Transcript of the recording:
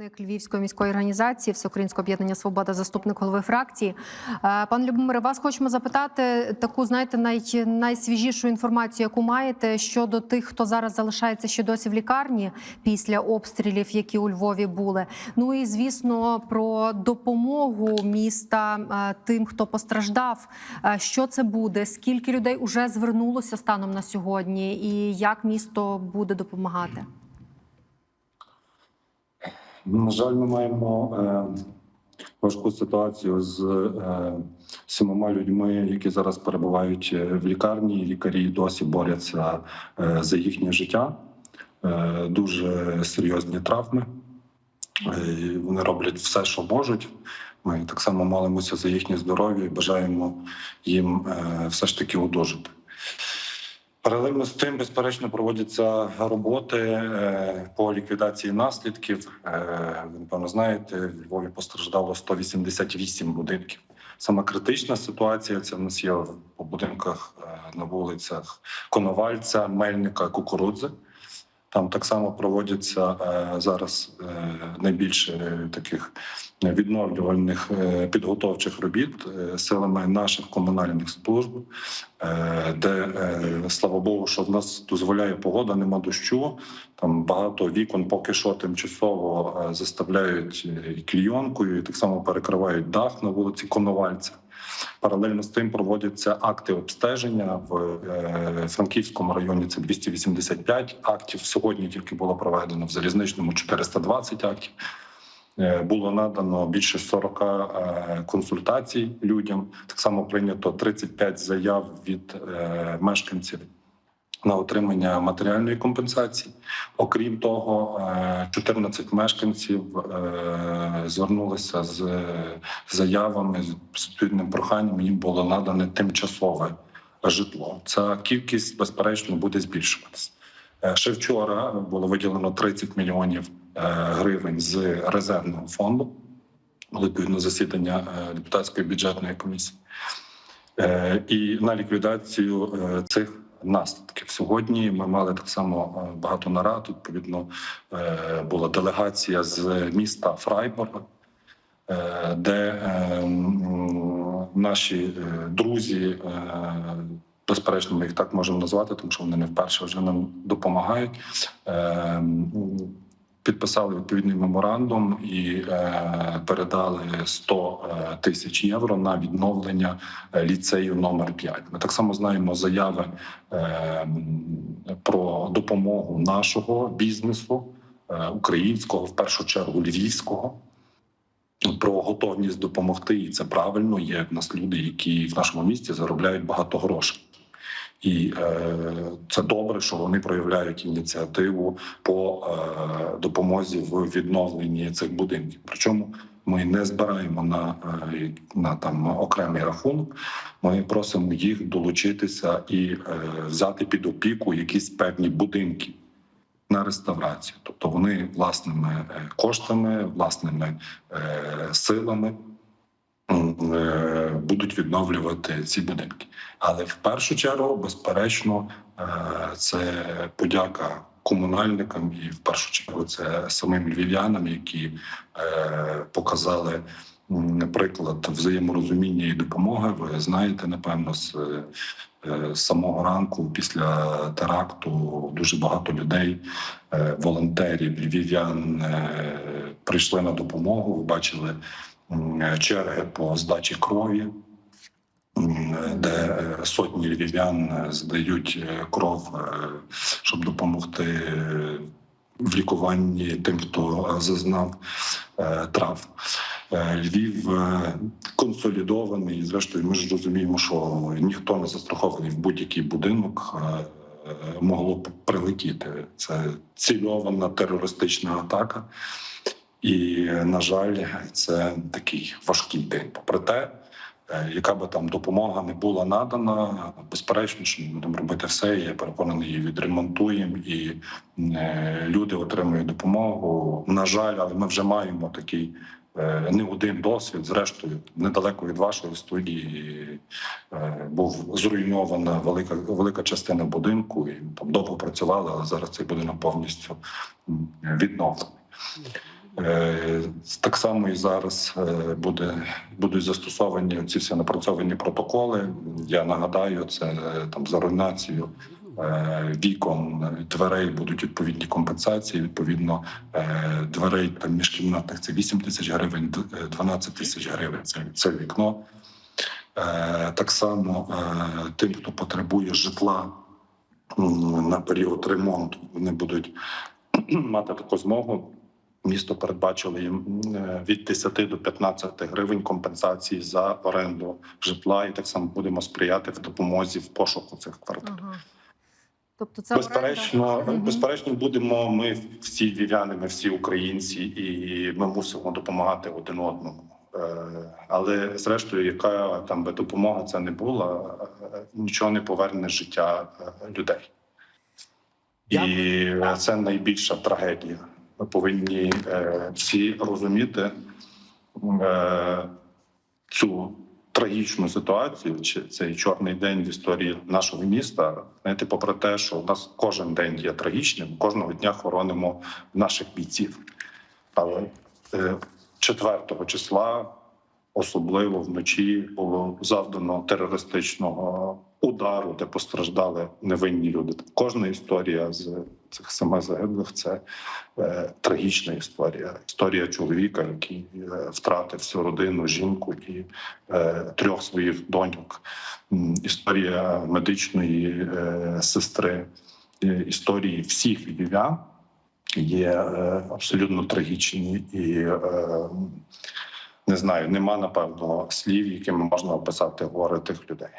Керівник Львівської міської організації Всеукраїнського об'єднання Свобода, заступник голови фракції. Е, Пане Любомире, вас хочемо запитати таку, знаєте, най, найсвіжішу інформацію, яку маєте щодо тих, хто зараз залишається ще досі в лікарні після обстрілів, які у Львові були. Ну і звісно, про допомогу міста е, тим, хто постраждав. Е, Що це буде? Скільки людей уже звернулося станом на сьогодні, і як місто буде допомагати? На жаль, ми маємо е, важку ситуацію з е, сімома людьми, які зараз перебувають е, в лікарні. Лікарі досі борються е, за їхнє життя. Е, дуже серйозні травми. Е, вони роблять все, що можуть. Ми так само молимося за їхнє здоров'я і бажаємо їм е, все ж таки одужати. Паралельно з тим, безперечно, проводяться роботи е, по ліквідації наслідків. Е, Ви напевно знаєте, в Львові постраждало 188 будинків. Саме критична ситуація це в нас є по будинках е, на вулицях Коновальця, Мельника, Кукурудзи. Там так само проводяться зараз найбільше таких відновлювальних е, підготовчих робіт е, силами наших комунальних служб, е, де слава Богу, що в нас дозволяє погода, нема дощу. Там багато вікон поки що тимчасово заставляють і клійонкою, і так само перекривають дах на вулиці Коновальця. Паралельно з тим проводяться акти обстеження в Франківському районі. Це 285 актів. Сьогодні тільки було проведено в залізничному 420 актів. Е, Було надано більше 40 е, консультацій людям. Так само прийнято 35 заяв від е, мешканців на отримання матеріальної компенсації. Окрім того, е, 14 мешканців звернулися з заявами з відповідним проханням. Їм було надане тимчасове житло. Ця кількість безперечно буде збільшуватися. Ще вчора було виділено 30 мільйонів гривень з резервного фонду. Відповідно засідання е, депутатської бюджетної комісії. Е, І на ліквідацію е, цих наслідків сьогодні ми мали так само е, багато нарад. Відповідно, е, була делегація з міста Фрайбурга, е, де е, наші е, друзі, е, безперечно, ми їх так можемо назвати, тому що вони не вперше вже нам допомагають. Підписали відповідний меморандум і е, передали 100 е, тисяч євро на відновлення е, ліцею номер 5 Ми так само знаємо заяви про допомогу нашого бізнесу, українського, в першу чергу львівського. Про готовність допомогти, і це правильно. Є в нас люди, які в нашому місті заробляють багато грошей. І е, це добре, що вони проявляють ініціативу по е, допомозі в відновленні цих будинків. Причому ми не збираємо на, е, на там окремий рахунок. Ми просимо їх долучитися і е, взяти під опіку якісь певні будинки на реставрацію. Тобто вони власними е, коштами, власними е, силами будуть відновлювати ці будинки. Але в першу чергу, безперечно, е, це подяка комунальникам, і в першу чергу це самим львів'янам, які е, показали м, приклад взаєморозуміння і допомоги. Ви знаєте, напевно, з е, з самого ранку після теракту дуже багато людей, е, волонтерів, львів'ян е, прийшли на допомогу. Ви бачили черги по здачі крові де сотні львів'ян здають е, кров, е, щоб допомогти е, в лікуванні тим, хто зазнав травм. Е, Львів консолідований. Зрештою, ми ж розуміємо, що ніхто не застрахований в будь-який будинок. Могло б прилетіти. Це цільована терористична атака. І, на жаль, це такий важкий день. Попри те, е, яка би там допомога не була надана, безперечно, що ми будемо робити все. Я переконаний, її відремонтуємо, і е, люди отримують допомогу. На жаль, але ми вже маємо такий. е, Не один досвід, зрештою, недалеко від вашої студії був зруйнована велика велика частина будинку, і там довго працювали, але зараз цей будинок повністю відновлений. Е, Так само і зараз е, буде будуть застосовані ці всі напрацьовані протоколи. Я нагадаю, це е, там за руйнацію вікон дверей будуть відповідні компенсації. Відповідно, дверей там міжкімнатних це 8 тисяч гривень, д- е, 12 тисяч гривень. Це, це вікно. Так само тим, хто потребує житла на період ремонту, вони будуть мати таку змогу. Місто передбачило їм е, від 10 до 15 гривень компенсації за оренду житла, і так само будемо сприяти в допомозі в пошуку цих квартир. Ага. Тобто це Безперечно. Мгм. безперечно, будемо ми всі вів'яни, ми всі українці, і ми мусимо допомагати один одному. Е, Але зрештою, яка там би допомога це не була, е, нічого не поверне життя людей. І це найбільша трагедія. Повинні е, всі розуміти е, цю трагічну ситуацію, чи цей чорний день в історії нашого міста. Знаєте, попри те, що у нас кожен день є трагічним, кожного дня хоронимо наших бійців. Але е, 4 числа, особливо вночі, було завдано терористичного удару, де постраждали невинні люди. Кожна історія з цих семи загиблих це е, трагічна історія. Історія чоловіка, який е, втратив всю родину, жінку і е, трьох своїх доньок. Історія медичної е, сестри, е, історії всіх львів'ян є е, абсолютно трагічні і е, не знаю, нема напевно слів, якими можна описати горе тих людей.